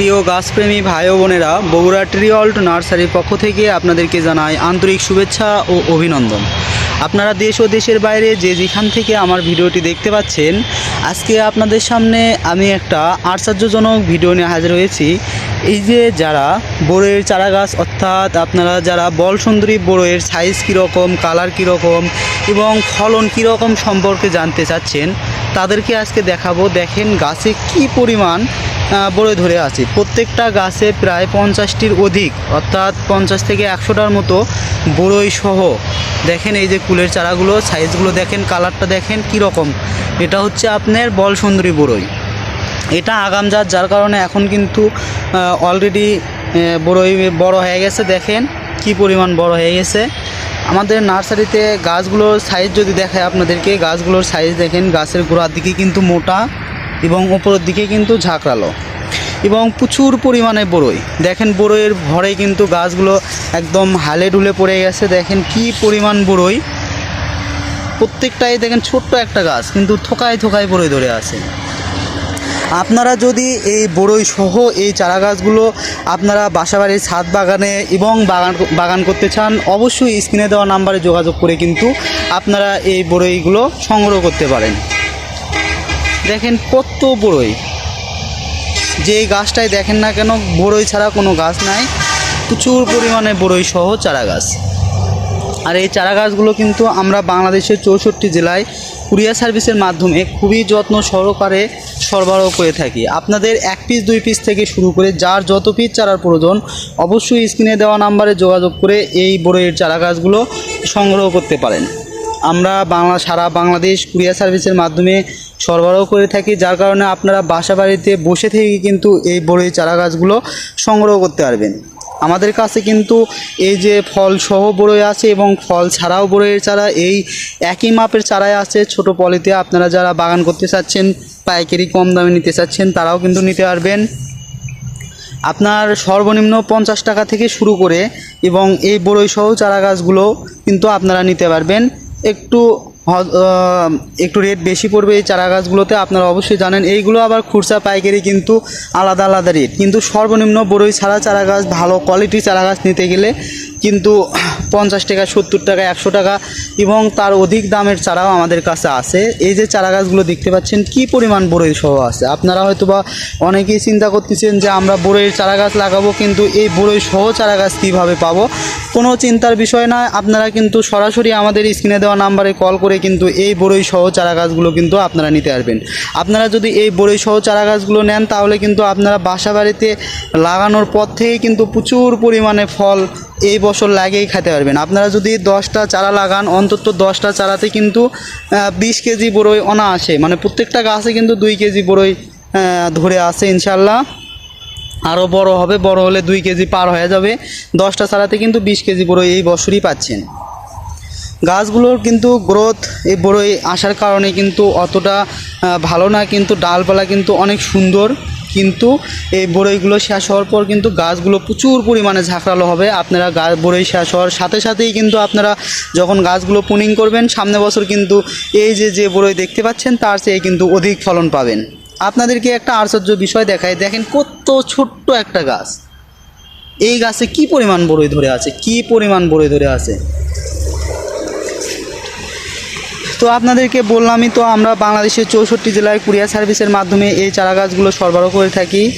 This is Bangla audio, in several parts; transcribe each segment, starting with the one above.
প্রিয় গাছপ্রেমী ভাই বোনেরা, বগুড়া ট্রিঅল্ট নার্সারির পক্ষ থেকে আপনাদেরকে জানাই আন্তরিক শুভেচ্ছা ও অভিনন্দন। আপনারা দেশ ও দেশের বাইরে যে যেখান থেকে আমার ভিডিওটি দেখতে পাচ্ছেন, আজকে আপনাদের সামনে আমি একটা আশ্চর্যজনক ভিডিও নিয়ে হাজির হয়েছি। এই যে যারা বড়ের চারা গাছ অর্থাৎ আপনারা যারা বল সুন্দরী বড়ের সাইজ কীরকম কালার কীরকম এবং ফলন কীরকম সম্পর্কে জানতে চাচ্ছেন, তাদেরকে আজকে দেখাবো। দেখেন গাছে কি পরিমাণ বড়ই ধরে আছে। প্রত্যেকটা গাছে প্রায় পঞ্চাশটির অধিক, অর্থাৎ পঞ্চাশ থেকে একশোটার মতো বড়ই সহ। দেখেন এই যে কুলের চারাগুলো সাইজগুলো দেখেন কালারটা দেখেন কি রকম। এটা হচ্ছে আপনার বল সুন্দরী বড়ই। এটা আগাম জাত, যার কারণে এখন কিন্তু অলরেডি বড়ই বড় হয়ে গেছে। দেখেন কি পরিমাণ বড় হয়ে গেছে। আমাদের নার্সারিতে গাছগুলোর সাইজ যদি দেখায় আপনাদেরকে, গাছগুলোর সাইজ দেখেন, গাছের গোড়ার দিকে কিন্তু মোটা। এবং ওপরের দিকে কিন্তু ঝাঁকড়ালো। এবং প্রচুর পরিমাণে বড়ই দেখেন বড়ইয়ের ভরে কিন্তু গাছগুলো একদম হালে ডুলে পড়ে গেছে। দেখেন কি পরিমাণ বড়ই প্রত্যেকটাই দেখেন ছোট্ট একটা গাছ, কিন্তু থোকায় থোকায় বড়ই ধরে আছে। আপনারা যদি এই বড়ই সহ এই চারা গাছগুলো আপনারা বাসাবাড়ির ছাদ বাগানে এবং বাগান বাগান করতে চান, অবশ্যই স্ক্রিনে দেওয়া নাম্বারে যোগাযোগ করে কিন্তু আপনারা এই বড়ইগুলো সংগ্রহ করতে পারেন। দেখেন কত বড়ই। যে গাছটাই দেখেন না কেন, বড়ই ছাড়া কোনো গাছ নাই। প্রচুর পরিমাণে বড়ই সহ চারা গাছ। আর এই চারা গাছগুলো কিন্তু আমরা বাংলাদেশের চৌষট্টি জেলায় কুরিয়ার সার্ভিসের মাধ্যমে খুবই যত্ন সহকারে সরবরাহ করে থাকি। আপনাদের এক পিস দুই পিস থেকে শুরু করে যার যত পিস চারার প্রয়োজন, অবশ্যই স্ক্রিনে দেওয়া নাম্বারে যোগাযোগ করে এই বড়ইয়ের চারা গাছগুলো সংগ্রহ করতে পারেন। আমরা বাংলা, সারা বাংলাদেশ কুরিয়ার সার্ভিসের মাধ্যমে সরবরাহ করে থাকি, যার কারণে আপনারা বাসা বাড়িতে বসে থেকে কিন্তু এই বড়ই চারা গাছগুলো সংগ্রহ করতে পারবেন। আমাদের কাছে কিন্তু এই যে ফল সহ বড়ই আছে এবং ফল ছাড়াও বড়ইয়ের চারা, এই একই মাপের চারাই আছে। ছোট পলিতে আপনারা যারা বাগান করতে চাচ্ছেন, পাইকারি কম দামে নিতে চাচ্ছেন, তারাও কিন্তু নিতে পারবেন। আপনার সর্বনিম্ন পঞ্চাশ টাকা থেকে শুরু করে এবং এই বড়ই সহ চারা গাছগুলো কিন্তু আপনারা নিতে পারবেন। একটু একটু রেট বেশি পড়বে এই চারা গাছগুলোতে আপনারা অবশ্যই জানেন। এইগুলো আবার খুরসা পাইকারি কিন্তু আলাদা আলাদা রেট কিন্তু সর্বনিম্ন বড়ই ছাড়া চারা গাছ ভালো কোয়ালিটি চারা গাছ নিতে গেলে কিন্তু পঞ্চাশ টাকা, সত্তর টাকা, একশো টাকা এবং তার অধিক দামের চারাও আমাদের কাছে আছে। এই যে চারা গাছগুলো দেখতে পাচ্ছেন, কি পরিমাণ বড়ই সহ আছে? আপনারা হয়তো বা অনেকেই চিন্তা করতেছেন যে আমরা বড়ইয়ের চারা গাছ লাগাবো, কিন্তু এই বড়ই সহ চারা গাছ কীভাবে পাবো? কোনো চিন্তার বিষয় না, আপনারা কিন্তু সরাসরি আমাদের স্ক্রিনে দেওয়া নাম্বারে কল করে কিন্তু এই বড়ই সহ চারা গাছগুলো কিন্তু আপনারা নিতে পারবেন। আপনারা যদি এই বড়ই সহ চারা গাছগুলো নেন, তাহলে কিন্তু আপনারা বাসা বাড়িতে লাগানোর পর থেকেই কিন্তু প্রচুর পরিমাণে ফল এই বছর লাগিয়েই খেতে পারবেন। আপনারা যদি দশটা চারা লাগান, অন্তত দশটা চারাতে কিন্তু বিশ কেজি বড়ই অনায়াসে মানে প্রত্যেকটা গাছে কিন্তু দুই কেজি বড়ই ধরে আসে ইনশাল্লাহ আরও বড় হবে, বড় হলে দুই কেজি পার হয়ে যাবে। দশটা চারাতে কিন্তু বিশ কেজি বড়ই এই বছরই পাচ্ছেন। গাছগুলোর কিন্তু গ্রোথ এই বড়ই আসার কারণে কিন্তু অতটা ভালো না, কিন্তু ডালপালা কিন্তু অনেক সুন্দর। কিন্তু এই বড়ইগুলো শেষ হওয়ার পর কিন্তু গাছগুলো প্রচুর পরিমাণে ঝাঁকড়ালো হবে। আপনারা গাছ বড়ই শেষ হওয়ার সাথে সাথেই কিন্তু আপনারা যখন গাছগুলো পুনিং করবেন, সামনে বছর কিন্তু এই যে যে বড়ই দেখতে পাচ্ছেন, তার চেয়ে কিন্তু অধিক ফলন পাবেন। আপনাদেরকে একটা আশ্চর্য বিষয় দেখায় দেখেন কত ছোট্ট একটা গাছ। এই গাছে কি পরিমাণ বড়ই ধরে আছে? কি পরিমাণ বড়ই ধরে আছে? তো আপনাদেরকে বললামই তো, আমরা বাংলাদেশের চৌষট্টি জেলায় কুরিয়ার সার্ভিসের মাধ্যমে এই চারা গাছগুলো সরবরাহ করে থাকি।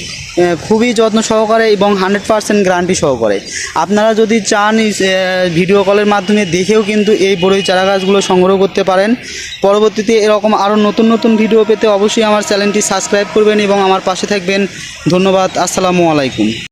খুবই যত্ন সহকারে এবং হান্ড্রেড পারসেন্ট গ্যারান্টি সহকারে। আপনারা যদি চান ভিডিও কলের মাধ্যমে দেখেও কিন্তু এই বড়ই চারা গাছগুলো সংগ্রহ করতে পারেন। পরবর্তীতে এরকম আরও নতুন নতুন ভিডিও পেতে অবশ্যই আমার চ্যানেলটি সাবস্ক্রাইব করবেন এবং আমার পাশে থাকবেন। ধন্যবাদ, আসসালামু আলাইকুম।